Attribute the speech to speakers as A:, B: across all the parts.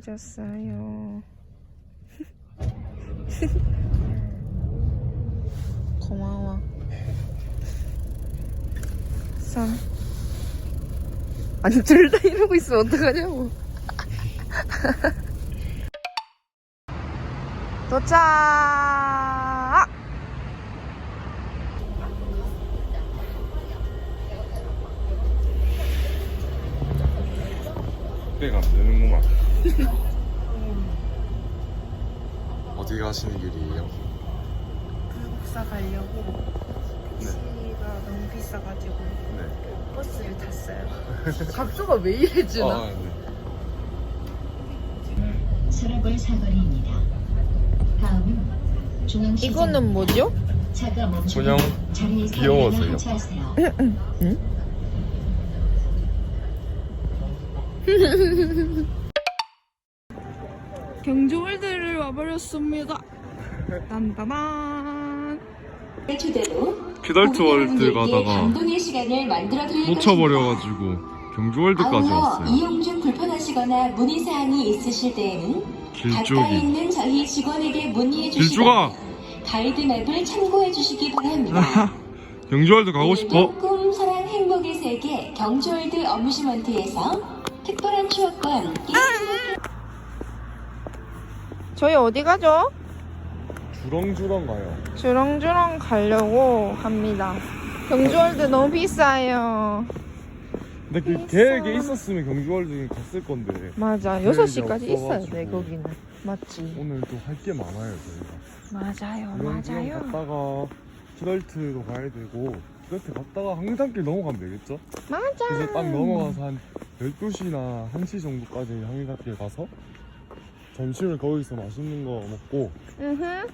A: 줬어요. 고마워. 선. 아니 둘 다 이러고 있으면 어떡하냐고. 도착!
B: 때가 안 되는구만. 어디 가시는 길이에요?
A: 불국사 가려고
B: 네.
A: 택시가 너무 비싸가지고
B: 네.
A: 버스를 탔어요. 각도가 왜 이래 준아?
B: 아, 네.
C: 서라벌 사거리입니다. 다음은 중앙시장
A: 이거는 뭐죠?
C: 차가 멈추
B: 그냥
C: 자리에서
B: 귀여워서요.
C: 일어나 하차하세요.
A: 경주월드를 와버렸습니다. 딴따단.
C: 주대로
B: 키덜트 월드 가다가 놓쳐버려가지고 경주월드까지 왔어요.
C: 이용 중 불편하시거나 문의 사항이 있으실 때에는 가까이. 있는 저희 직원에게 문의해! 주시거나 가이드 맵을 참고해 주시기 바랍니다.
B: 경주월드 가고 싶어?
C: 꿈, 사랑, 행복의 세계 경주월드 어뮤즈먼트에서 특별한 추억과 함께
A: 저희 어디 가죠?
B: 주렁주렁 가요.
A: 주렁주렁 가려고 합니다. 경주월드 너무 비싸요.
B: 근데 그 계획에 있었으면 경주월드 갔을 건데
A: 맞아.
B: 그래,
A: 6시까지
B: 이제
A: 있어야 돼. 거기는. 맞지?
B: 오늘 또 할 게 많아요 저희가.
A: 맞아요,
B: 주렁주렁
A: 맞아요.
B: 갔다가 키덜트도 가야 되고 키덜트 갔다가 항상길 넘어가면 되겠죠?
A: 맞아.
B: 그래서 딱 넘어가서 한 12시나 1시 정도까지 항해갓길 가서 점심을 거기서 맛있는 거 먹고
A: 으흠.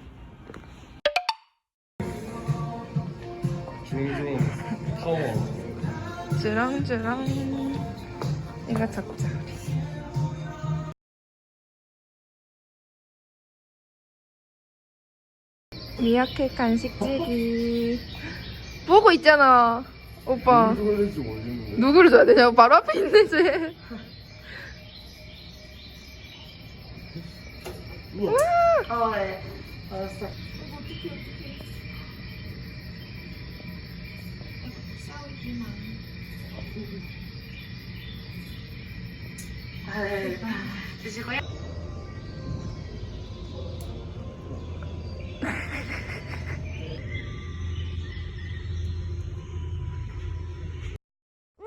B: 주렁주렁 타워
A: 주렁주렁. 이거 적자, 우리. 미약해 간식찌기. 보고 있잖아, 오빠. 누구를 줘야 되냐고 바로 앞에 있네 쟤. 哦，哎，好帅！哎，
D: 这是谁？哇！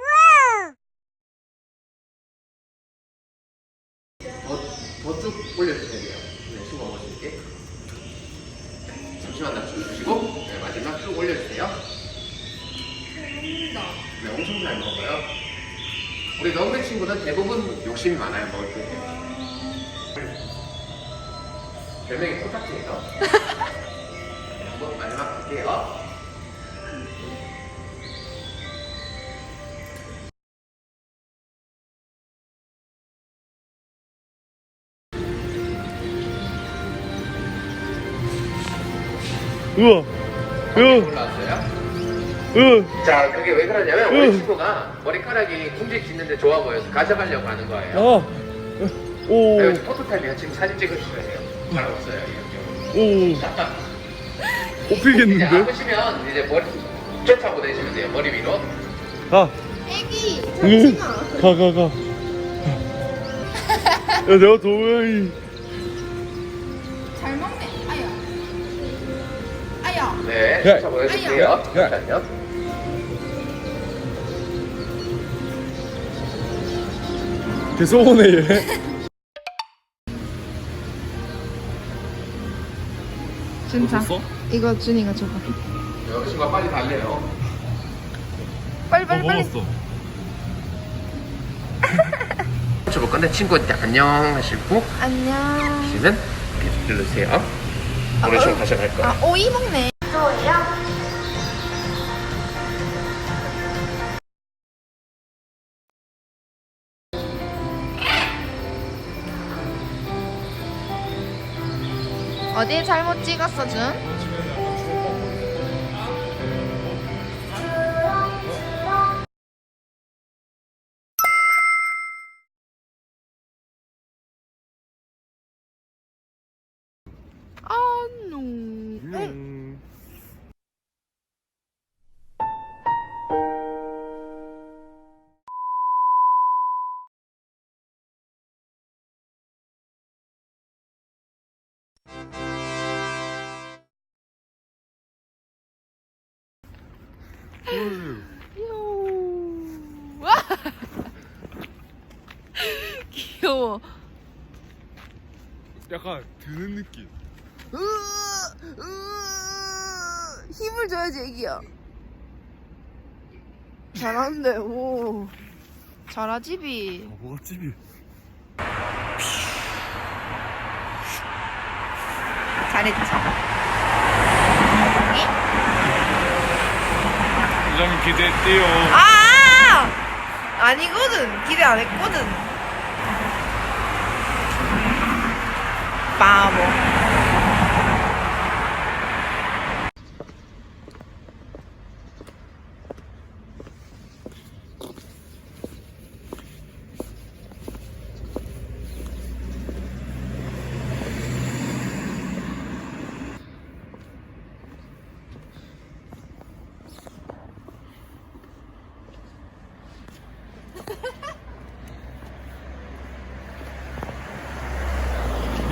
D: 往，往左，往右。 네, 엄청 잘 먹어요. 우리 너구리 친구는 대부분 욕심이 많아요, 먹을 때. 별명이 코딱지예요. 네, 한번 마지막 할게요.
B: 우와 으
D: 올라왔어요.
B: 으
D: 자, 그게 왜 그러냐면 우리
B: 응.
D: 친구가 머리카락이 궁지 짓는데 좋아 보여서 가져가려고 하는 거예요.
B: 아 오,
D: 네, 포토타임이요. 지금 사진 찍으셔야 돼요. 잘 없어요.
B: 오,
D: 이제
B: 뽑히겠는데?
D: 아프시면 이제 머리 쫓아 보내시면 돼요. 머리 위로.
B: 가.
A: 애기
B: 응, 가, 가, 가. 야, 내가 도우양이.
A: 잘 먹네 아야 아야
D: 네,
B: 야,
D: 쫓아 보내주세요.
B: 야, 야.
D: 잠깐요.
B: 계속 오네, 얘.
A: 진짜
B: 어딨어?
A: 이거 준이가 줘봐
D: 여기 친구가 빨리 달래요.
A: 빨리
B: 어,
A: 빨리 빨리
B: 먹었어.
D: 쫓아볼 건데 친구한테 안녕 하시고
A: 안녕
D: 시는 계속 들으세요. 우리 친구 가져갈 거예요.
A: 아 오이 먹네 어디 잘못 찍었어 준? 귀여워.
B: 약간 드는 느낌.
A: 으, 으, 힘을 줘야지 애기야. 잘하는데 오. 잘하지 비.
B: 바보가 집이.
A: 잘했지
B: 부장님 기대했대요.
A: 아! 아니거든. 기대 안 했거든. 바보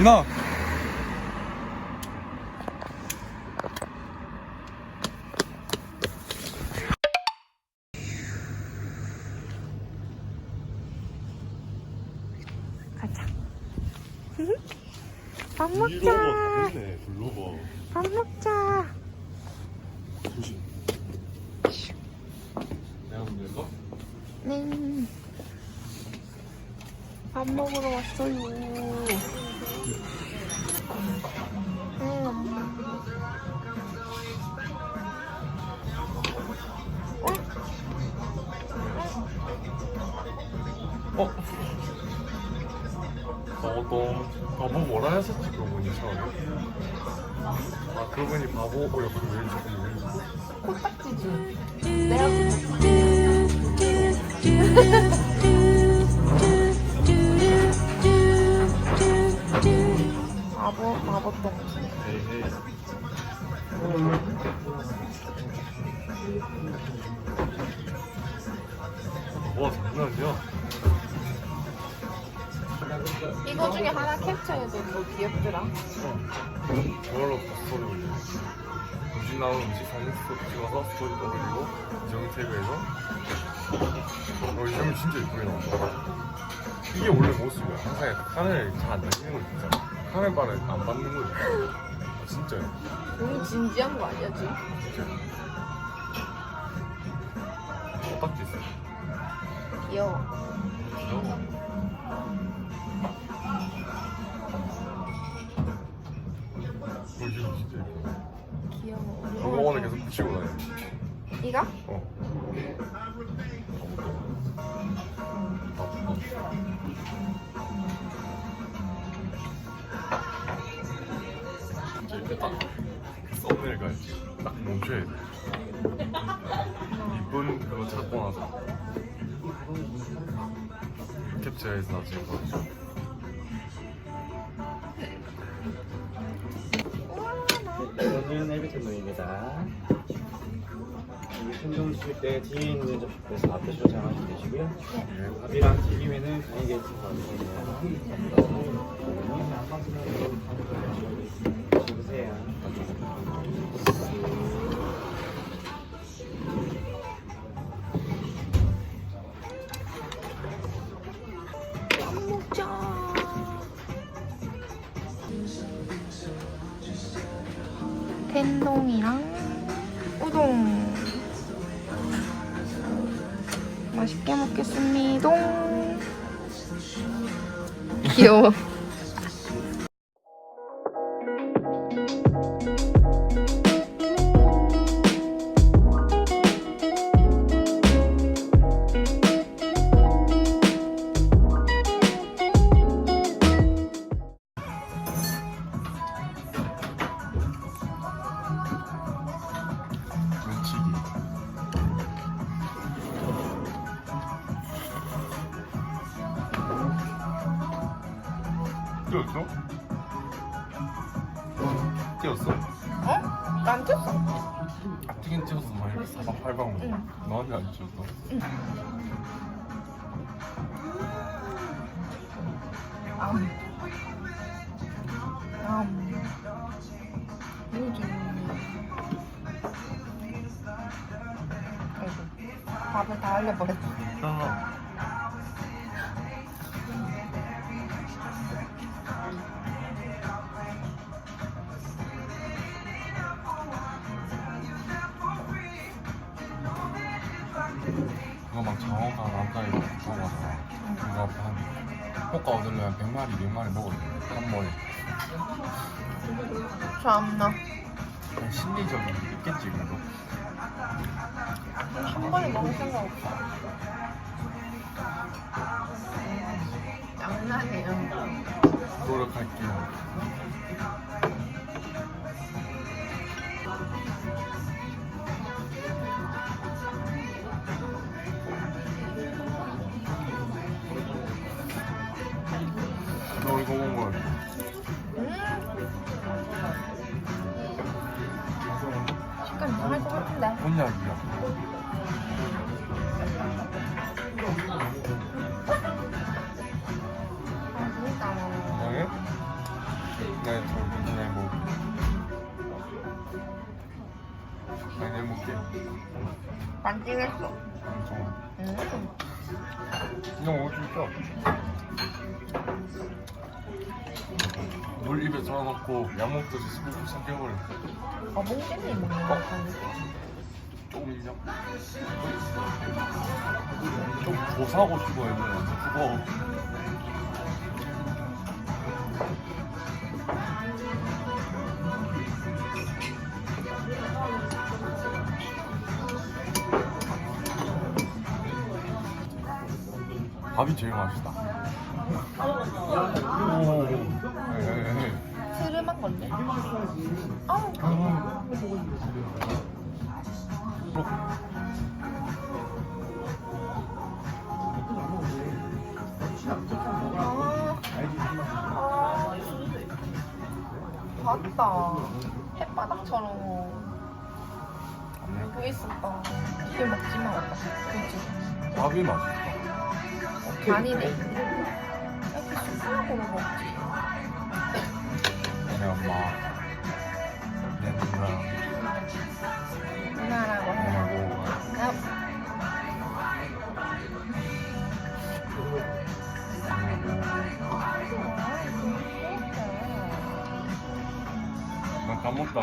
A: 가자 밥 먹자. 밥 먹자
B: 조심. 내가 문제가?
A: 네. 밥 먹으러 왔어요. 음.
B: 어? 바보똥. 바보 뭐라 했었지, 그러고 보니 처음에. 아, 그러고 보니 바보, 어, 약간 왜 이렇게 왜 이렇게.
A: 내가 나
B: 나온 음식 사진 스토리 찍어서 스토리도 올리고 이정희 태그에서. 어, 이정희 진짜 예쁘게 나온다. 이게 원래 모습이야 항상 카메라에 잘안 잡히는 거 진짜 카메라를 안 받는 거지 아, 진짜요?
A: 너무 진지한 거 아니야 지금?
B: 어딱지 있어
A: 귀여워.
B: 귀여워 이거 오늘 계속 붙이고 다녀
A: 이거?
B: 어. 진짜 이렇게 딱 썸네일 가야지. 딱 멈춰야 돼. 이쁜 그거 찾고 나서 캡처해서 나중에 보여줘.
E: 엘비텐노입니다. 여기 천둥 칠때 뒤에 있는 접촉에서 앞에 저장하시면 되시고요. 밥이랑 튀김에는 간이게 드셔보세요. 드세요.
A: 먹자. 텐동이랑 우동. 맛있게 먹겠습니다. 귀여워.
B: 뛰었어? 뛰었어?
A: 어? 난.
B: 아, 뛰긴 뛰었어. 막 사방 팔방.
A: 응.
B: 너한테 안 뛰었어.
A: 암. 암. 뭐지? 아이고. 밥을 다 흘려버렸어.
B: 아. 한 효과 얻으려면 100마리, 200마리 먹어야 돼. 한 번에.
A: 참나.
B: 그냥 심리적인 게 있겠지, 그래도.
A: 한 번에 먹을 생각 없어. 장난이에요.
B: 노력할게요. 엄청.
A: 음.
B: 이거 먹을 수 있어. 물 입에 썰어놓고 약 먹듯이 스프스 삼켜버려.
A: 아, 몽땅이 먹는 거.
B: 조금 인정. 좀 고사하고 싶어 얘는 그거. 밥이 제일 맛있다. 오. 네.
A: 스름한 건데. 아우. 아. 아. 맞다. 햇바닥처럼 이렇게 있었다. 이게 먹지 마. 그치?
B: 밥이 맛있다.
A: 아니네. 이렇게 먹지.
B: 내 엄마, 내 누나,
A: 누나라고.
B: 하고. 난 까먹다.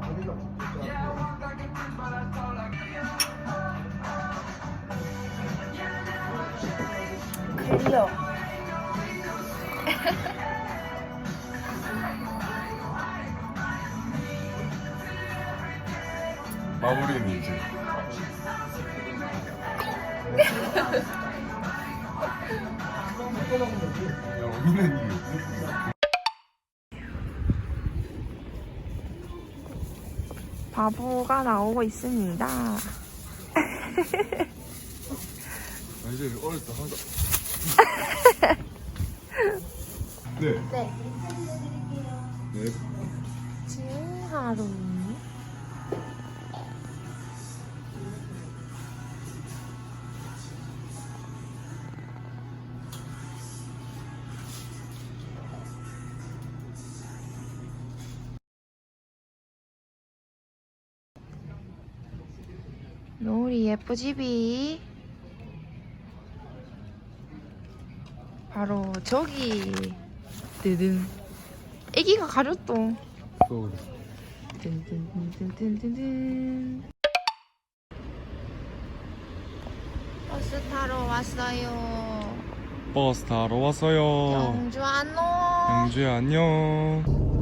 A: 클리어
B: 마무리는 이제. 여기는
A: 바보가 나오고 있습니다.
B: 아, 이제 어렸을 때 항상 네.
A: 네.
B: 네.
A: 진하루 노을이 예쁘지비 바로 저기 드등 애기가 가렸또
B: 또
A: 든든든든든든 버스 타러 왔어요.
B: 버스 타러 왔어요.
A: 영주 안녕.
B: 영주 안녕.